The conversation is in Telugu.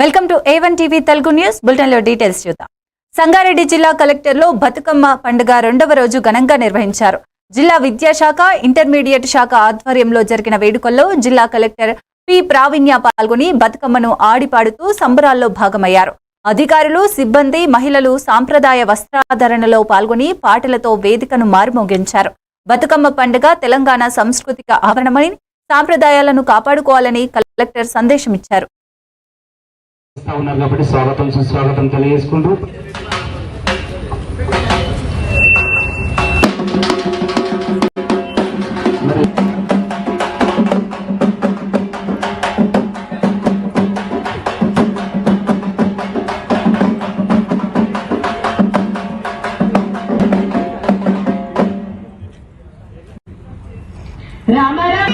Welcome to A one TV Telugu news. బులెటిన్లో డీటెయిల్స్ చూద్దాం. సంగారెడ్డి జిల్లా కలెక్టర్లో బతుకమ్మ పండుగ రెండవ రోజు ఘనంగా నిర్వహించారు. జిల్లా విద్యాశాఖ ఇంటర్మీడియట్ శాఖ ఆధ్వర్యంలో జరిగిన వేడుకల్లో జిల్లా కలెక్టర్ పి ప్రావీణ్య పాల్గొని బతుకమ్మను ఆడిపాడుతూ సంబరాల్లో భాగమయ్యారు. అధికారులు సిబ్బంది మహిళలు సాంప్రదాయ వస్త్రాధరణలో పాల్గొని పాటలతో వేదికను మారుమోగించారు. బతుకమ్మ పండుగ తెలంగాణ సాంస్కృతిక ఆవరణమని సాంప్రదాయాలను కాపాడుకోవాలని కలెక్టర్ సందేశం ఇచ్చారు ఉన్నారు కాబట్టి స్వాగతం సుస్వాగతం తెలియజేసుకుంటూ. రామారా